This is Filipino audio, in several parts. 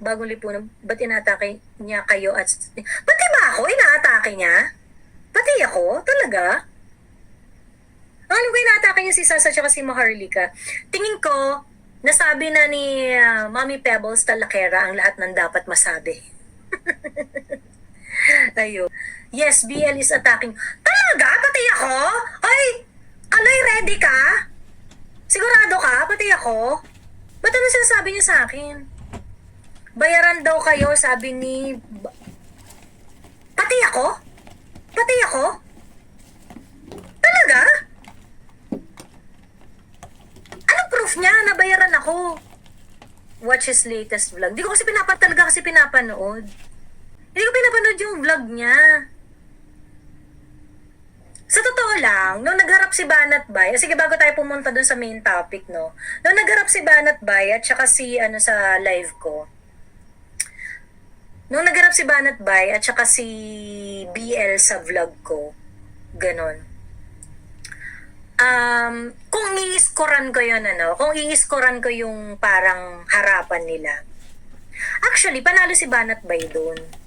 bagong lipunan, ba't inatake niya kayo at... Pati ba ako? Inaatake niya? Pati ako? Talaga? Alam ko, inaatake niya si Sasa at si Maharlika. Tingin ko, nasabi na ni ah, Mommy Pebbles Talakera ang lahat ng dapat masabi. Ayun. Yes, BL is attacking. Talaga? Pati ako? Ay! Aloy, ready ka? Sigurado ka? Pati ako? Ba't ano sinasabi niya sa akin? Bayaran daw kayo, sabi ni... Pati ako? Pati ako? Talaga? Anong proof niya na bayaran ako? Watch his latest vlog. Hindi ko kasi pinapan talaga kasi pinapanood. Hindi ko pinapanood yung vlog niya. Sa totoo lang, nung nagharap si Banat Bay, sige bago tayo pumunta dun sa main topic, no? Nung nagharap si Banat Bay at saka si ano sa live ko, nung nagharap si Banat Bay at saka si BL sa vlog ko, ganon. Um, kung i-scorean ko yun, ano, kung i-scorean ko yung parang harapan nila, actually, panalo si Banat Bay doon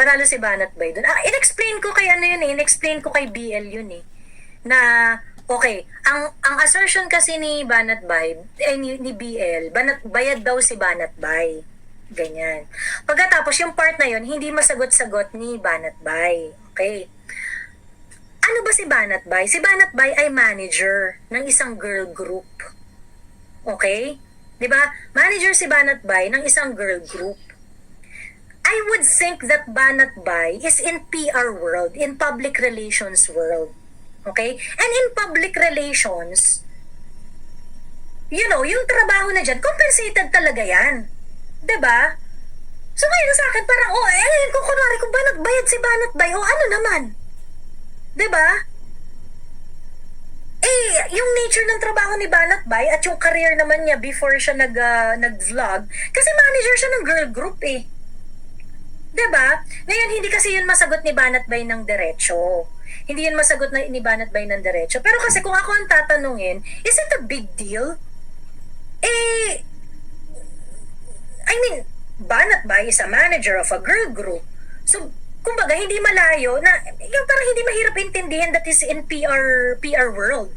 panalo si Banat Bay doon. Ah, in-explain ko kay ano yun eh, in-explain ko kay BL yun eh. Na, okay, ang ang assertion kasi ni Banat Bay, eh, ni, ni BL, Banat, bayad daw si Banat Bay. Ganyan. Pagkatapos yung part na yun, hindi masagot-sagot ni Banat Bay. Okay. Ano ba si Banat Bay? Si Banat Bay ay manager ng isang girl group. Okay? 'Di ba? Manager si Banat Bay ng isang girl group. I would think that Banat Bay is in PR world, in public relations world. Okay? And in public relations, you know, yung trabaho na dyan, compensated talaga yan. 'Di ba? So ngayon sa akin, parang, oh, eh, kung kunwari, kung Banat bayad si Banat Bay, oh, ano naman? ba? Eh, yung nature ng trabaho ni Banat Bay at yung career naman niya before siya nag, ah, nag-vlog, kasi manager siya ng girl group eh. ba? Ngayon hindi kasi 'yun masagot ni Banat Bay ng diretso. Hindi 'yun masagot na ni Banat Bay ng diretso. Pero kasi kung ako ang tatanungin, is it a big deal? Eh I mean, Banat Bay is a manager of a girl group. So, kumbaga hindi malayo na yung parang hindi mahirap intindihin that is in PR PR world.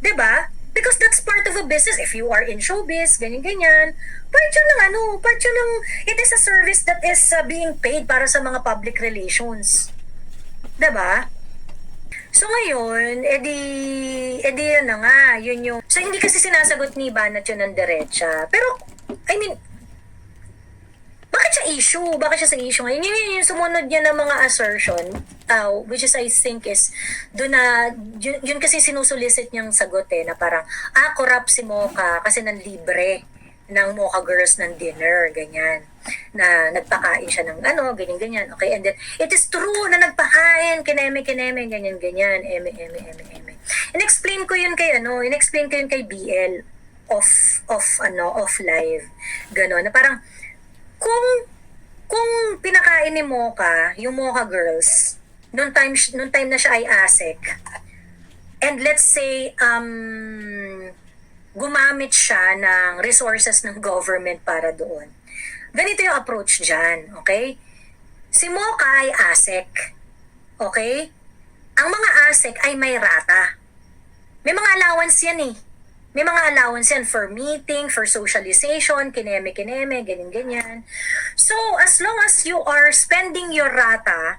ba? Because that's part of a business. If you are in showbiz, ganyan-ganyan, part yun ng ano, part yun ng, it is a service that is uh, being paid para sa mga public relations. ba? So ngayon, edi, edi yun na nga, yun yung, so hindi kasi sinasagot ni Banat yun ng diretsa. Pero, I mean, bakit siya issue? Bakit siya sa issue ngayon? Yun, yun yung sumunod niya ng mga assertion, uh, which is I think is, doon na, yun, yun kasi sinusolicit niyang sagot eh, na parang, ah, corrupt si Mocha kasi nang libre ng Mocha Girls ng dinner, ganyan. Na nagpakain siya ng ano, ganyan-ganyan. Okay, and then, it is true na nagpakain, kineme, kineme, ganyan-ganyan, eme, eme, eme, eme. In-explain ko yun kay, ano, in-explain ko yun kay BL, off, off, ano, off live. Ganon, na parang, kung kung pinakain ni Mocha, yung Mocha girls, nung time nung time na siya ay ASEC, and let's say um gumamit siya ng resources ng government para doon. Ganito yung approach diyan, okay? Si Mocha ay ASEC. Okay? Ang mga ASEC ay may rata. May mga allowance yan eh. May mga allowance yan for meeting, for socialization, kineme-kineme, ganyan-ganyan. So, as long as you are spending your rata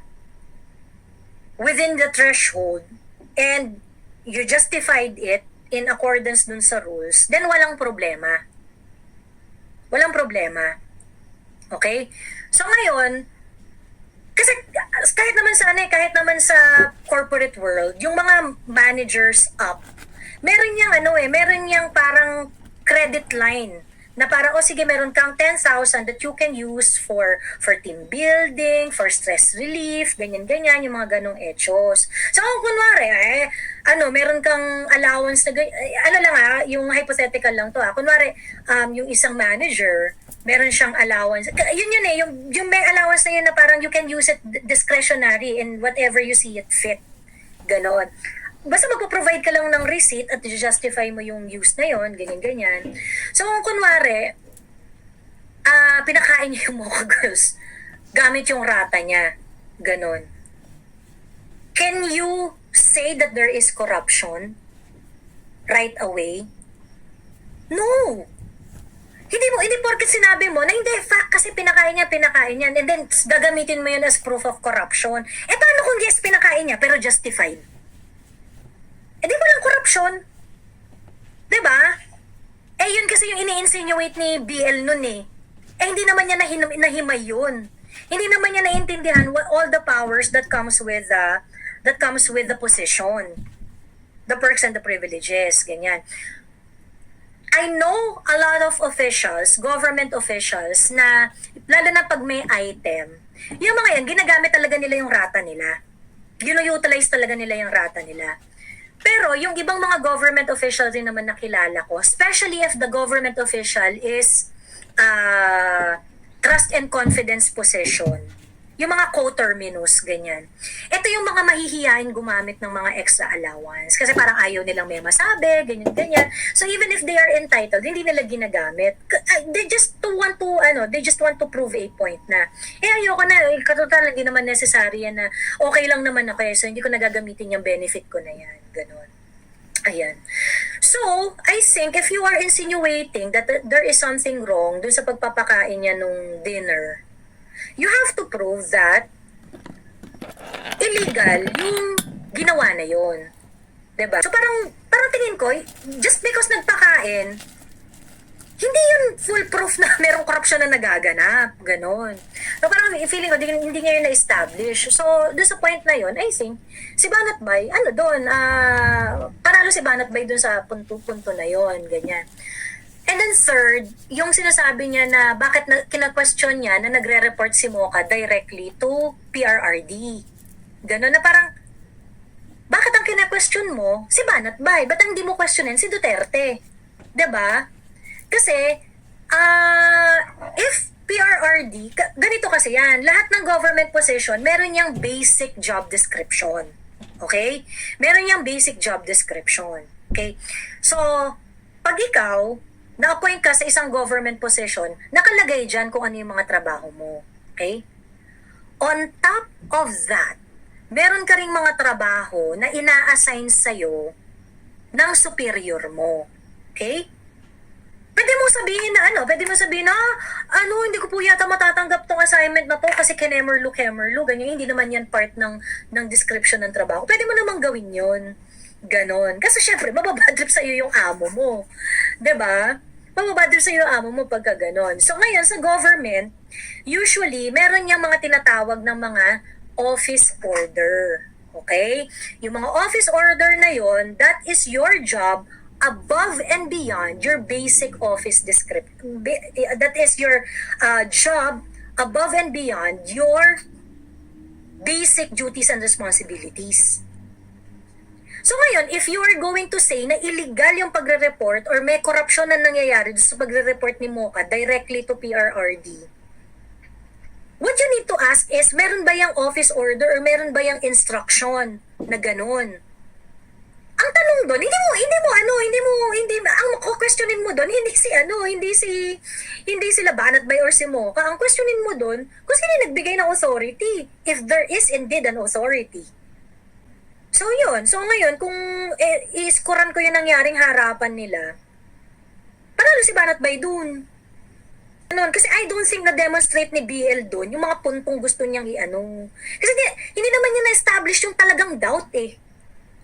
within the threshold and you justified it in accordance dun sa rules, then walang problema. Walang problema. Okay? So, ngayon, kasi kahit naman sa ano eh, kahit naman sa corporate world, yung mga managers up, meron niyang ano eh, meron niyang parang credit line na para o sige meron kang 10,000 that you can use for for team building, for stress relief, ganyan-ganyan yung mga ganong echos. So kung kunwari eh ano, meron kang allowance na ganyan, eh, ano lang ah, yung hypothetical lang to ah. Kunwari um yung isang manager, meron siyang allowance. Yun yun eh, yung yung may allowance na yun na parang you can use it discretionary in whatever you see it fit. Ganon basta magpo-provide ka lang ng receipt at justify mo yung use na yon ganyan-ganyan. So, kung kunwari, ah, na pinakain niya yung Mocha Girls gamit yung rata niya. Ganon. Can you say that there is corruption right away? No! Hindi mo, hindi porket sinabi mo na hindi, fact kasi pinakain niya, pinakain niya, and then gagamitin mo yun as proof of corruption. Eh paano kung yes, pinakain niya, pero justified? Eh di walang corruption. 'Di ba? Eh yun kasi yung ini-insinuate ni BL nun eh. Eh hindi naman niya nahin- nahimay yun. Hindi naman niya naintindihan what all the powers that comes with the that comes with the position. The perks and the privileges, ganyan. I know a lot of officials, government officials, na lalo na pag may item, yung mga yan, ginagamit talaga nila yung rata nila. Gino-utilize talaga nila yung rata nila. Pero yung ibang mga government official din naman nakilala ko, especially if the government official is uh, trust and confidence possession. Yung mga co-terminus, ganyan. Ito yung mga mahihiyain gumamit ng mga extra allowance. Kasi parang ayaw nilang may masabi, ganyan, ganyan. So even if they are entitled, hindi nila ginagamit. They just to want to, ano, they just want to prove a point na, eh ayoko na, eh, katotal, hindi naman necessary yan na, okay lang naman ako eh, so hindi ko nagagamitin yung benefit ko na yan. Ganon. Ayan. So, I think if you are insinuating that th- there is something wrong dun sa pagpapakain niya nung dinner, you have to prove that illegal yung ginawa na yun. 'Di ba? So parang parang tingin ko, just because nagpakain, hindi yun foolproof na merong korupsyon na nagaganap. Ganon. So parang feeling ko, hindi, hindi yun na-establish. So, doon sa point na yun, I think, si Banat Bay, ano doon, ah, panalo si Banat Bay doon sa punto-punto na yun, ganyan. And then third, yung sinasabi niya na bakit na, kina-question niya na nagre-report si Mocha directly to PRRD. Ganon na parang, bakit ang kina-question mo si Banat Bay? Ba't ang hindi mo questionin si Duterte? ba? Kasi, ah, if PRRD, ganito kasi yan, lahat ng government position, meron niyang basic job description. Okay? Meron niyang basic job description. Okay? So, pag ikaw, na-appoint ka sa isang government position, nakalagay dyan kung ano yung mga trabaho mo. Okay? On top of that, meron ka ring mga trabaho na ina-assign sa'yo ng superior mo. Okay? Pwede mo sabihin na ano, pwede mo sabihin na, "Ah, ano, hindi ko po yata matatanggap tong assignment na to kasi kenemerlu, kemerlu, ganyan, hindi naman yan part ng, ng description ng trabaho. Pwede mo namang gawin yon Ganon. Kasi syempre, mababadrip sa'yo yung amo mo. ba? Mababadrip sa'yo yung amo mo pagka ganon. So ngayon, sa government, usually, meron niyang mga tinatawag ng mga office order. Okay? Yung mga office order na yon, that is your job above and beyond your basic office description. That is your uh, job above and beyond your basic duties and responsibilities. So ngayon, if you are going to say na illegal yung pagre-report or may korupsyon na nangyayari sa pagre-report ni Mocha directly to PRRD, what you need to ask is, meron ba yung office order or meron ba yung instruction na ganun? Ang tanong doon, hindi mo, hindi mo, ano, hindi mo, hindi, ang questionin mo doon, hindi si, ano, hindi si, hindi sila Banat Bay or si Mocha. Ang questionin mo doon, kung sino nagbigay ng authority, if there is indeed an authority. So yun, so ngayon, kung eh, iskuran ko yung nangyaring harapan nila, panalo si Banat Bay doon. Ano, kasi I don't think na-demonstrate ni BL doon yung mga puntong gusto niyang i-ano. Kasi di, hindi naman niya na-establish yung talagang doubt eh.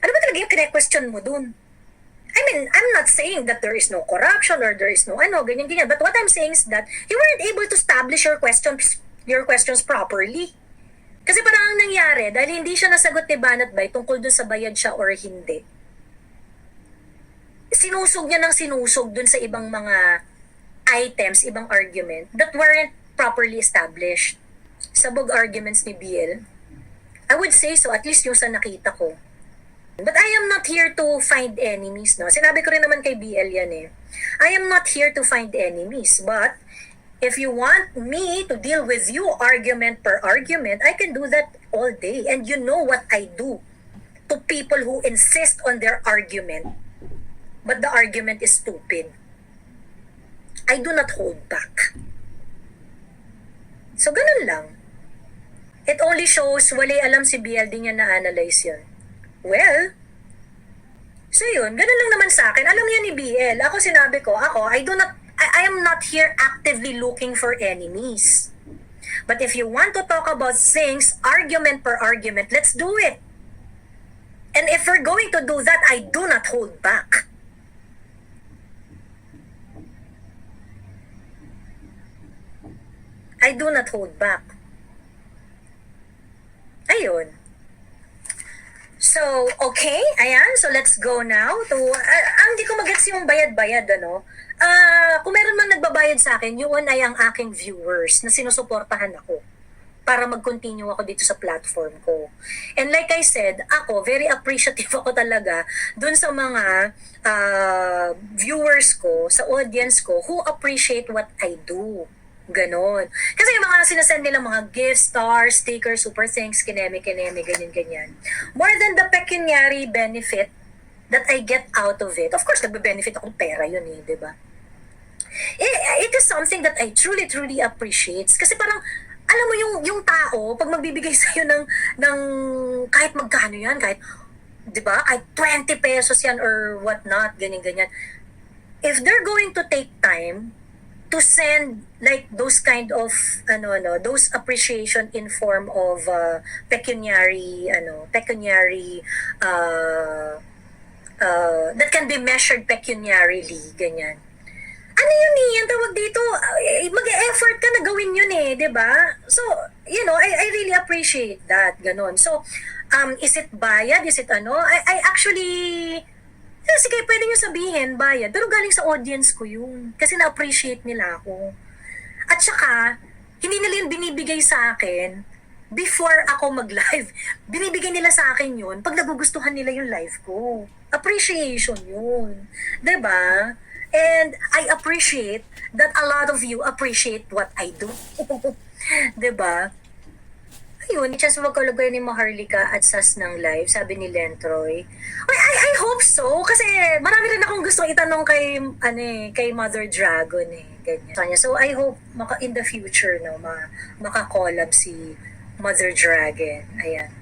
Ano ba talaga yung kine-question mo doon? I mean, I'm not saying that there is no corruption or there is no ano, ganyan-ganyan. But what I'm saying is that you weren't able to establish your questions your questions properly. Kasi parang ang nangyari, dahil hindi siya nasagot ni Banat Bay tungkol dun sa bayad siya or hindi, sinusog niya ng sinusog dun sa ibang mga items, ibang argument that weren't properly established. Sabog arguments ni BL. I would say so, at least yung sa nakita ko. But I am not here to find enemies, no? Sinabi ko rin naman kay BL yan eh. I am not here to find enemies, but if you want me to deal with you argument per argument, I can do that all day. And you know what I do to people who insist on their argument, but the argument is stupid. I do not hold back. So, ganun lang. It only shows, wali alam si BL, di niya na-analyze yun. Well, so yun, ganun lang naman sa akin. Alam niya ni BL, ako sinabi ko, ako, I do not, I, I am not here actively looking for enemies. But if you want to talk about things, argument per argument, let's do it. And if we're going to do that, I do not hold back. I do not hold back. Ayun. So, okay, ayan. So, let's go now to... ah, ang di ko magets yung bayad-bayad, ano? Ah, kung meron man nagbabayad sa akin, yun ay ang aking viewers na sinusuportahan ako para mag-continue ako dito sa platform ko. And like I said, ako, very appreciative ako talaga dun sa mga ah, viewers ko, sa audience ko, who appreciate what I do. Ganon. Kasi yung mga sinasend nila mga gifts, stars, stickers, super thanks, kineme, kineme, ganyan, ganyan. More than the pecuniary benefit that I get out of it. Of course, nagbe-benefit akong pera yun eh, di ba? it, it is something that I truly, truly appreciate. Kasi parang, alam mo yung, yung tao, pag magbibigay sa'yo ng, ng kahit magkano yan, kahit, di ba, kahit 20 pesos yan or whatnot, ganyan, ganyan. If they're going to take time to send like those kind of ano ano those appreciation in form of uh, pecuniary ano pecuniary uh, uh, that can be measured pecuniarily ganyan ano yun eh, ang tawag dito, eh, mag-effort ka na gawin yun eh, di ba? So, you know, I, I really appreciate that, ganon. So, um, is it bayad? Is it ano? I, I actually, eh, sige, pwede nyo sabihin, bayad. Pero galing sa audience ko yun. Kasi na-appreciate nila ako. At saka, hindi nila yun binibigay sa akin before ako mag-live. Binibigay nila sa akin yun pag nagugustuhan nila yung live ko. Appreciation yun. ba? And I appreciate that a lot of you appreciate what I do. 'Di ba? Ayun, chance magkalugay ni Maharlika at Sas ng live, sabi ni Lentroy. I, I, I hope so, kasi marami rin akong gusto itanong kay, ano eh, kay Mother Dragon eh, ganyan. So I hope maka, in the future, no, ma, makakollab si Mother Dragon. Ayan.